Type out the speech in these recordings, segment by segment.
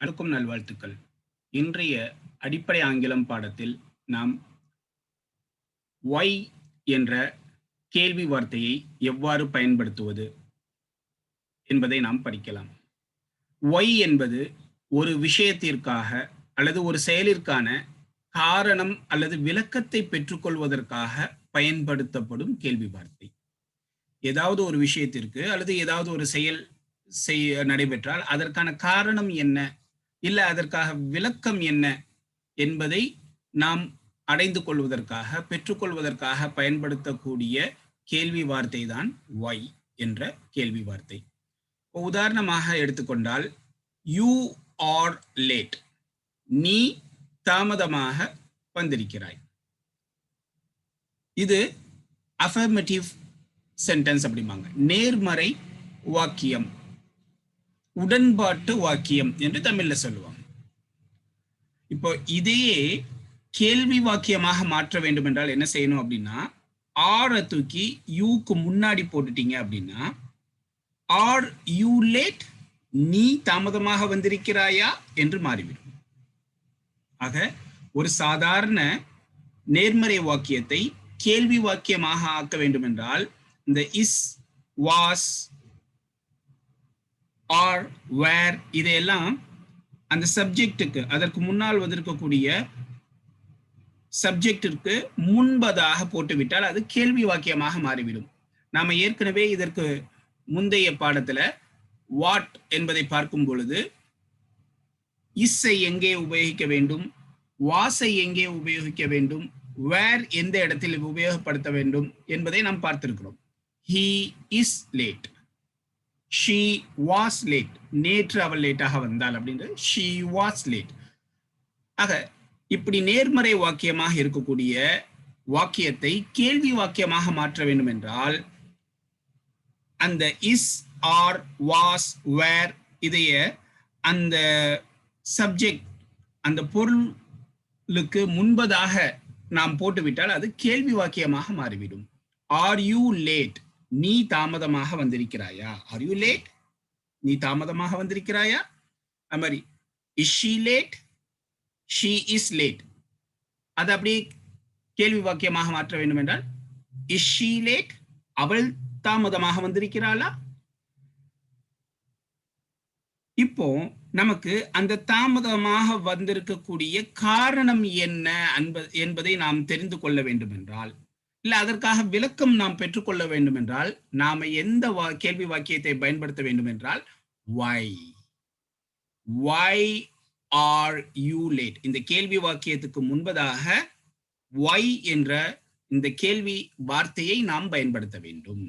அனைவருக்கும் நல்வாழ்த்துக்கள். இன்றைய அடிப்படை ஆங்கிலம் பாடத்தில் நாம் ஒய் என்ற கேள்வி வார்த்தையை எவ்வாறு பயன்படுத்துவது என்பதை நாம் படிக்கலாம். ஒய் என்பது ஒரு விஷயத்திற்காக அல்லது ஒரு செயலிற்கான காரணம் அல்லது விளக்கத்தை பெற்றுக்கொள்வதற்காக பயன்படுத்தப்படும் கேள்வி வார்த்தை. ஏதாவது ஒரு விஷயத்திற்கு அல்லது ஏதாவது ஒரு செயல் செய்ய நடைபெற்றால் அதற்கான காரணம் என்ன இல்லை அதற்காக விளக்கம் என்ன என்பதை நாம் அடைந்து கொள்வதற்காக பெற்றுக்கொள்வதற்காக பயன்படுத்தக்கூடிய கேள்வி வார்த்தை தான் ஒய் என்ற கேள்வி வார்த்தை. உதாரணமாக எடுத்துக்கொண்டால் யூ ஆர் லேட் நீ தாமதமாக வந்திருக்கிறாய். இது அஃபர்மேட்டிவ் சென்டென்ஸ் அப்படிம்பாங்க. நேர்மறை வாக்கியம். உடன்பாட்டு வாக்கியம் என்று தமிழ்ல சொல்லுவாங்க. இப்போ இதையே கேள்வி வாக்கியமாக மாற்ற வேண்டும் என்றால் என்ன செய்யணும் அப்படின்னா ஆரை தூக்கி யூக்கு முன்னாடி போட்டுட்டீங்க அப்படின்னா ஆர் யூ லேட் நீ தாமதமாக வந்திருக்கிறாயா என்று மாறிவிடும். ஆக ஒரு சாதாரண நேர்மறை வாக்கியத்தை கேள்வி வாக்கியமாக ஆக்க வேண்டும் என்றால் இந்த இஸ் வாஸ் ஆர் வேர் இதையெல்லாம் அந்த சப்ஜெக்டுக்கு அதற்கு முன்னால் வந்திருக்கக்கூடிய சப்ஜெக்டிற்கு முன்பதாக போட்டுவிட்டால் அது கேள்வி வாக்கியமாக மாறிவிடும். நாம ஏற்கனவே இதற்கு முந்தைய பாடத்துல வாட் என்பதை பார்க்கும் பொழுது இஸ்ஸை எங்கே உபயோகிக்க வேண்டும் வாசை எங்கே உபயோகிக்க வேண்டும் வேர் எந்த இடத்தில் உபயோகப்படுத்த வேண்டும் என்பதை நாம் பார்த்திருக்கிறோம். He is late she was late நேற்று அவள் லேட்டாக வந்தாள் அப்படின்றது ஷீ வாஸ் லேட் ஆக இப்படி நேர்மறை வாக்கியமாக இருக்கக்கூடிய வாக்கியத்தை கேள்வி வாக்கியமாக மாற்ற வேண்டும் என்றால் அந்த இஸ் ஆர் வாஸ் வேர் இதைய அந்த சப்ஜெக்ட் அந்த பொருளுக்கு முன்பதாக நாம் போட்டுவிட்டால் அது கேள்வி வாக்கியமாக மாறிவிடும். ஆர் யூ லேட் நீ தாமதமாக வந்திருக்கிறாயா? ஆர் யூ லேட் நீ தாமதமாக வந்திருக்கிறாயா? அது மாதிரி is she late she is late அது அப்படியே கேள்வி வாக்கியமாக மாற்ற வேண்டும் என்றால் இஸ் ஷீ லேட் அவள் தாமதமாக வந்திருக்கிறாளா? இப்போ நமக்கு அந்த தாமதமாக வந்திருக்கக்கூடிய காரணம் என்ன என்பதை நாம் தெரிந்து கொள்ள வேண்டும் என்றால் இல்ல அதற்காக விளக்கம் நாம் பெற்றுக்கொள்ள வேண்டும் என்றால் நாம எந்த கேள்வி வாக்கியத்தை பயன்படுத்த வேண்டும் என்றால் why why are you late இந்த கேள்வி வாக்கியத்துக்கு முன்பதாக ஒய் என்ற இந்த கேள்வி வார்த்தையை நாம் பயன்படுத்த வேண்டும்.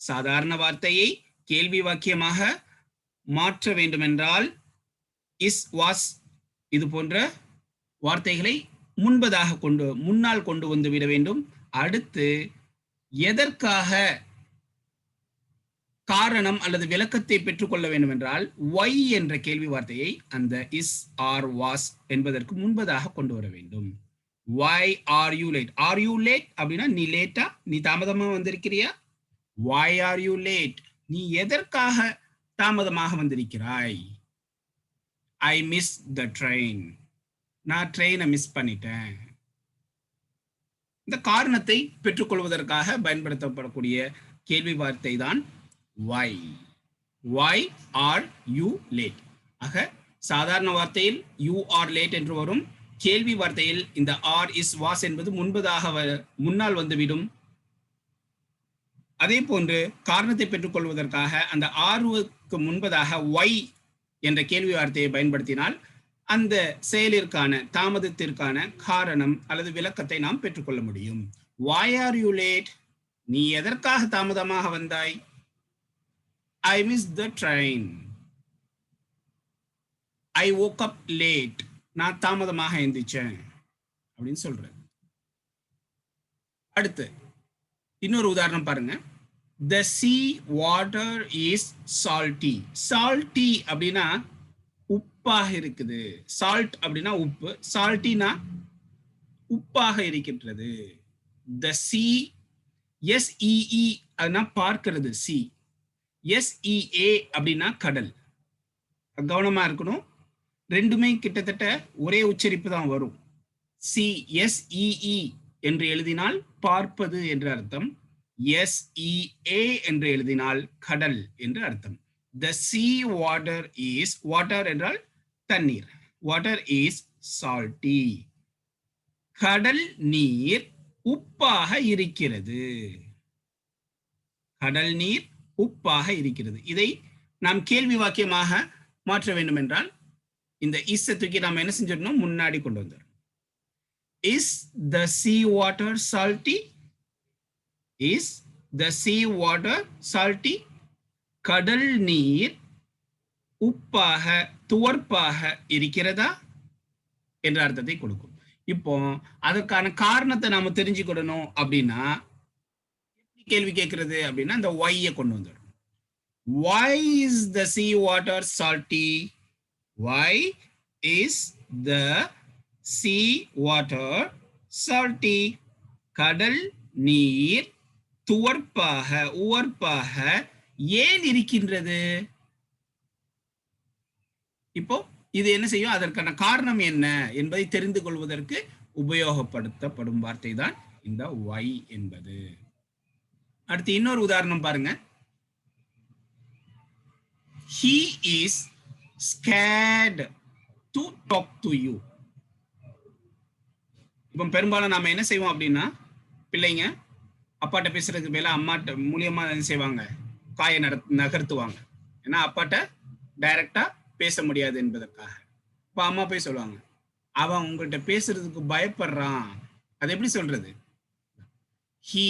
சாதாரண வார்த்தையை கேள்வி வாக்கியமாக மாற்ற வேண்டுமென்றால் இஸ் வாஸ் இது போன்ற வார்த்தைகளை முன்பதாக கொண்டு முன்னால் கொண்டு வந்து விட வேண்டும். அடுத்து எதற்காக காரணம் அல்லது விளக்கத்தை பெற்றுக்கொள்ள வேண்டும் என்றால் ஒய் என்ற கேள்வி வார்த்தையை அந்த இஸ் ஆர் வாஸ் என்பதற்கு முன்பதாக கொண்டு வர வேண்டும். Why are you late are you late அப்படின்னா நீ லேட்டா நீ தாமதமா வந்திருக்கிறியா? வை ஆர் யூ லேட் நீ எதற்காக தாமதமாக வந்திருக்கிறாய்? ஐ மிஸ் த ட்ரெயின் நான் ட்ரெயினை மிஸ் பண்ணிட்டேன். இந்த காரணத்தை பெற்றுக்கொள்வதற்காக பயன்படுத்தப்படக்கூடிய கேள்வி வார்த்தை தான் why why are you late ஆக சாதாரண வார்த்தையில் யூ ஆர் லேட் என்று வரும். கேள்வி வார்த்தையில் இந்த ஆர் இஸ் வாஸ் என்பது முன்பதாக முன்னால் வந்துவிடும். அதே போன்று காரணத்தை பெற்றுக்கொள்வதற்காக அந்த ஆர்வுக்கு முன்பதாக ஒய் என்ற கேள்வி வார்த்தையை பயன்படுத்தினால் அந்த செயலிற்கான தாமதத்திற்கான காரணம் அல்லது விளக்கத்தை நாம் பெற்றுக்கொள்ள முடியும். வாய் ஆர் யூ லேட் நீ எதற்காக தாமதமாக வந்தாய்? I miss the train I woke up late நான் தாமதமாக எந்திரிச்சேன். அப்படின்னு சொல்றேன் அடுத்து இன்னொரு உதாரணம் பாருங்க. The sea water is salty salty அப்படின்னா உப்பாக இருக்குது. சால்ட் அப்படின்னா உப்பு. சால்ட்டினா உப்பாக இருக்கின்றது. த சி எஸ்இஇ அதுனா பார்க்கிறது சி எஸ்இஏ அப்படின்னா கடல். கவனமா இருக்கணும். ரெண்டுமே கிட்டத்தட்ட ஒரே உச்சரிப்பு தான் வரும். சி எஸ் என்று எழுதினால் பார்ப்பது என்று அர்த்தம். எஸ் என்று எழுதினால் கடல் என்று அர்த்தம். The sea water is water என்றால் தண்ணீர். வாட்டர் இஸ் சால்ட்டி கடல் நீர் உப்பாக இருக்கிறது. கடல் நீர் உப்பாக இருக்கிறது. இதை நாம் கேள்வி வாக்கியமாக மாற்ற வேண்டும் என்றால் இந்த இஸ்ஸை தூக்கி நாம் என்ன செஞ்சிடணும்? முன்னாடி கொண்டு வந்துடும் is the sea water salty is the sea water salty கடல் நீர் உப்பாக துவர்ப்பாக இருக்கிறதா? என்ற அர்த்தத்தை கொடுக்கும். இப்போ அதற்கான காரணத்தை நாம தெரிஞ்சுக்கிடணும் அப்படின்னா எப்படி கேள்வி கேட்கறது அப்படின்னா இந்த ஒய்யை கொண்டு வந்துடும் why is the sea water salty why is the sea water salty கடல் நீர் துவர்ப்பாக உவர்ப்பாக ஏன் இருக்கின்றது? இப்போ இது என்ன செய்யும்? அதற்கான காரணம் என்ன என்பதை தெரிந்து கொள்வதற்கு உபயோகப்படுத்தப்படும் வார்த்தை தான் இந்த ஒய் என்பது. அடுத்து இன்னொரு உதாரணம் பாருங்க. He is scared to talk to you. இப்போ பெரும்பாலும் நாம என்ன செய்வோம் அப்படின்னா பிள்ளைங்க அப்பாட்ட பேசுறதுக்கு மேல அம்மாட்ட மூலியமா என்ன செய்வாங்க? காயை நட நகர்த்துவாங்க. ஏன்னா அப்பாட்ட டைரக்டா பேச முடியாது என்பதற்காக. இப்போ அம்மா போய் சொல்லுவாங்க அவன் உங்கள்கிட்ட பேசுறதுக்கு பயப்படுறான். அது எப்படி சொல்றது? ஹீ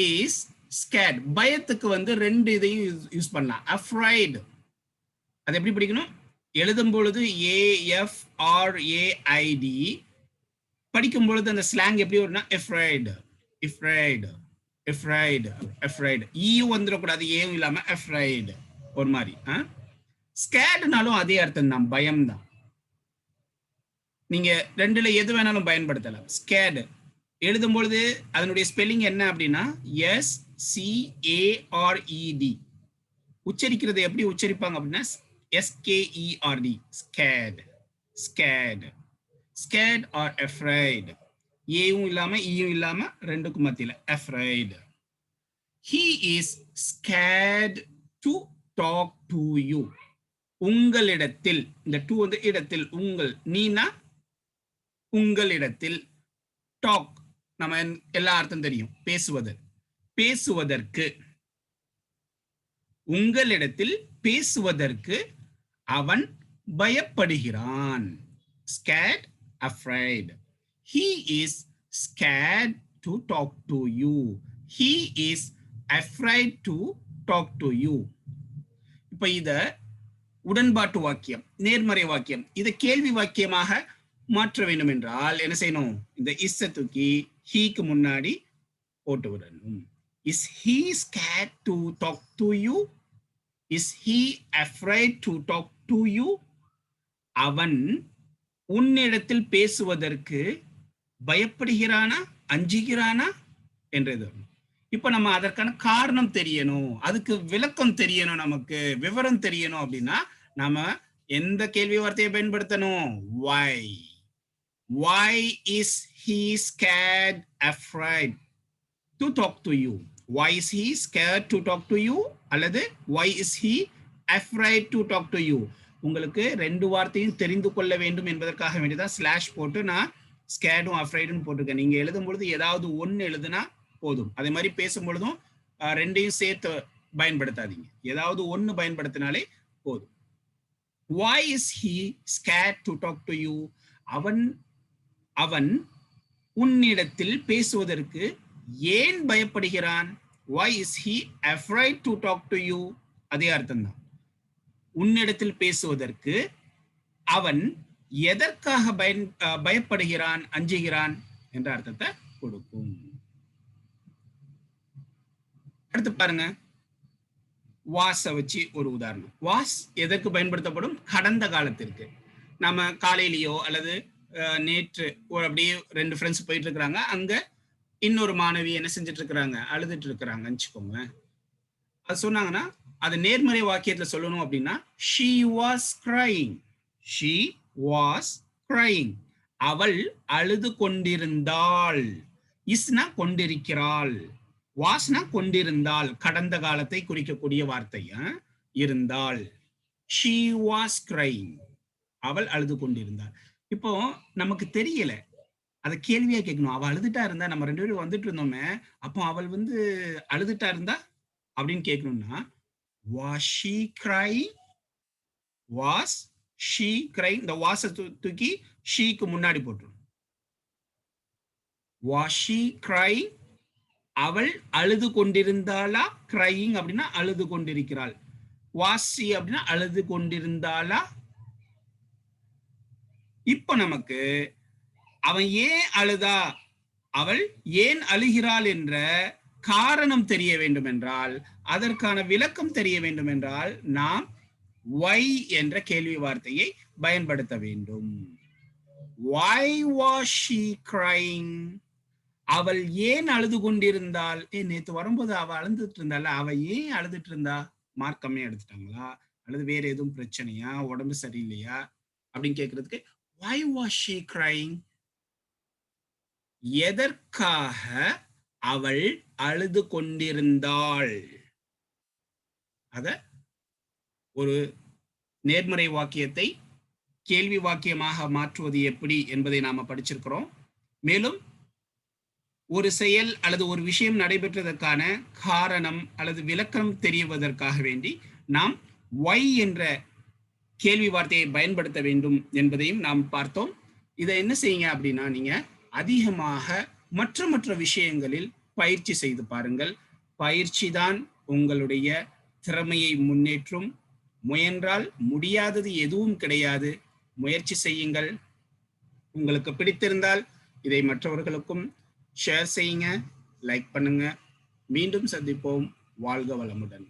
இஸ் ஸ்கேட் பயத்துக்கு வந்து ரெண்டு இதையும் யூஸ் பண்ணலாம். அஃப்ரைடு அது எப்படி படிக்கணும்? எழுதும் பொழுது ஏஎஃப்ஆர்ஏஐடி படிக்கும் பொழுது அந்த ஸ்லாங் எப்படி வரும்னா எஃப்ரைடு எஃப்ரைடு எஃப்ரைடு எஃப்ரைடு ஈயும் வந்துடக்கூடாது ஏவும் இல்லாமல் எஃப்ரைடு ஒரு மாதிரி ஆ? ஸ்கேடுனாலும் அதே அர்த்தம் தான் பயம் தான் நீங்க ரெண்டுல எது வேணாலும் பயன்படுத்தலாம். ஸ்கேடு எழுதும் பொழுது அதனுடைய ஸ்பெல்லிங் என்ன அப்படின்னா எஸ் சிஏஆர்இடி உச்சரிக்கிறது எப்படி உச்சரிப்பாங்க அப்படின்னா S K E R D scared scared scared or afraid ஏவும் இல்லாம e ஈயும் இல்லாம ரெண்டுக்கும் மத்தியில. Afraid he is scared to talk to you உங்களிடத்தில் இந்த டூ வந்து இடத்தில் உங்கள் நீனா? உங்களிடத்தில் டாக் நம்ம எல்லா அர்த்தம் தெரியும். பேசுவது. பேசுவதற்கு உங்களிடத்தில் பேசுவதற்கு அவன் பயப்படுகிறான். Scared afraid he is scared to talk to you he is afraid to talk to you இப்ப இதை உடன்பாட்டு வாக்கியம் நேர்மறை வாக்கியம். இதை கேள்வி வாக்கியமாக மாற்ற வேண்டும் என்றால் என்ன செய்யணும்? இந்த இஸ்ஸ தூக்கி ஹீக்கு முன்னாடி போட்டு விடணும். Is he scared to talk to you is he afraid to talk to you அவன் உன்னிடத்தில் பேசுவதற்கு பயப்படுகிறானா? அஞ்சுகிறானா? என்றது. இப்ப நம்ம அதற்கான காரணம் தெரியணும். அதுக்கு விளக்கம் தெரியணும் நமக்கு. விவரம் தெரியணும் அப்படின்னா நாம எந்த கேள்வி வார்த்தையை பயன்படுத்தணும்? Why? Why is he scared afraid to talk to you why is he scared to talk to you அல்லது why is he afraid to talk to you உங்களுக்கு ரெண்டு வார்த்தையும் தெரிந்து கொள்ள வேண்டும் என்பதற்காக வேண்டிதான் ஸ்லாஷ் போட்டு நான் ஸ்கேடும் அஃப்ரைடும் போட்டிருக்கேன். நீங்க எழுதும் பொழுது ஏதாவது ஒன்னு எழுதுனா போதும். அதே மாதிரி பேசும் பொழுதும் ரெண்டையும் சேர்த்து பயன்படுத்தாதீங்க. ஏதாவது ஒன்னு பயன்படுத்தினாலே போதும். Why is he scared to talk to you? அவன் அவன் உன்னிடத்தில் பேசுவதற்கு ஏன் பயப்படுகிறான்? Why is he afraid to talk to you? அதே அர்த்தம்தான். உன்னிடத்தில் பேசுவதற்கு அவன் எதற்காக பயன் பயப்படுகிறான் அஞ்சுகிறான் என்ற அர்த்தத்தை கொடுக்கும். அடுத்து பாருங்க. வாஸை வச்சு ஒரு உதாரணம். வாஸ் எதற்கு பயன்படுத்தப்படும்? கடந்த காலத்திற்கு. நம்ம காலையிலேயோ அல்லது நேற்று ஒரு அப்படியே ரெண்டு ஃப்ரெண்ட்ஸ் போயிட்டு இருக்கிறாங்க. அங்க இன்னொரு மாணவி என்ன செஞ்சுட்டு இருக்கிறாங்க? அழுதுட்டு இருக்கிறாங்கன்னு வச்சுக்கோங்களேன். அது சொன்னாங்கன்னா அது நேர்மறை வாக்கியத்துல சொல்லணும் அப்படின்னா she was crying she was crying அவள் அழுது கொண்டிருந்தாள். இஸ்னா கொண்டிருக்கிறாள். வாஸ்னா கொண்டிருந்தாள் கடந்த காலத்தை குறிக்கக்கூடிய வார்த்தை இருந்தால். இருந்தாள் ஷீ வாஸ் கிரைங் அவள் அழுது கொண்டிருந்தாள். இப்போ நமக்கு தெரியல. அதை கேள்வியா கேட்கணும். அவள் அழுதுட்டா இருந்தா நம்ம ரெண்டு பேரும் வந்துட்டு இருந்தோமே அப்போ அவள் வந்து அழுதுட்டா இருந்தா? அப்படின்னு கேட்கணும்னா was she cry was she cry இந்த வாச தூக்கி ஷீக்கு முன்னாடி போட்டுரும் வாஸ் ஷீ கிரை அவள் அழுது கொண்டிருந்தாளா? கிரையிங் அப்படின்னா அழுது கொண்டிருக்கிறாள். வாசி அப்படின்னா அழுது கொண்டிருந்தாளா? இப்ப நமக்கு அவன் ஏன் அழுதா? அவள் ஏன் அழுகிறாள் என்ற காரணம் தெரிய வேண்டும் என்றால் அதற்கான விளக்கம் தெரிய வேண்டும் என்றால் நாம் ஒய் என்ற கேள்வி வார்த்தையை பயன்படுத்த வேண்டும். Why was she crying? அவள் ஏன் அழுது கொண்டிருந்தாள் ஏ நேத்து வரும்போது அவ அழுதுட்டு இருந்தால அவ ஏன் அழுதுட்டு இருந்தா மார்க்கம்மே எடுத்துட்டாங்களா? அல்லது வேற எதுவும் பிரச்சனையா? உடம்பு சரியில்லையா? அப்படின்னு கேட்கறதுக்கு வை வாஸ் she கிரைங் எதற்காக அவள் அழுது கொண்டிருந்தாள் அத ஒரு நேர்மறை வாக்கியத்தை கேள்வி வாக்கியமாக மாற்றுவது எப்படி என்பதை நாம படிச்சிருக்கிறோம். மேலும் ஒரு செயல் அல்லது ஒரு விஷயம் நடைபெற்றதற்கான காரணம் அல்லது விளக்கம் தெரிவதற்காக வேண்டி நாம் ஒய் என்ற கேள்வி வார்த்தையை பயன்படுத்த வேண்டும் என்பதையும் நாம் பார்த்தோம். இதை என்ன செய்யுங்க அப்படின்னா நீங்க அதிகமாக மற்ற மற்ற விஷயங்களில் பயிற்சி செய்து பாருங்கள். பயிற்சி தான் உங்களுடைய திறமையை முன்னேற்றும். முயன்றால் முடியாதது எதுவும் கிடையாது. முயற்சி செய்யுங்கள். உங்களுக்கு பிடித்திருந்தால் இதை மற்றவர்களுக்கும் ஷேர் செய்யுங்க லைக் பண்ணுங்க. மீண்டும் சந்திப்போம். வாழ்க வளமுடன்.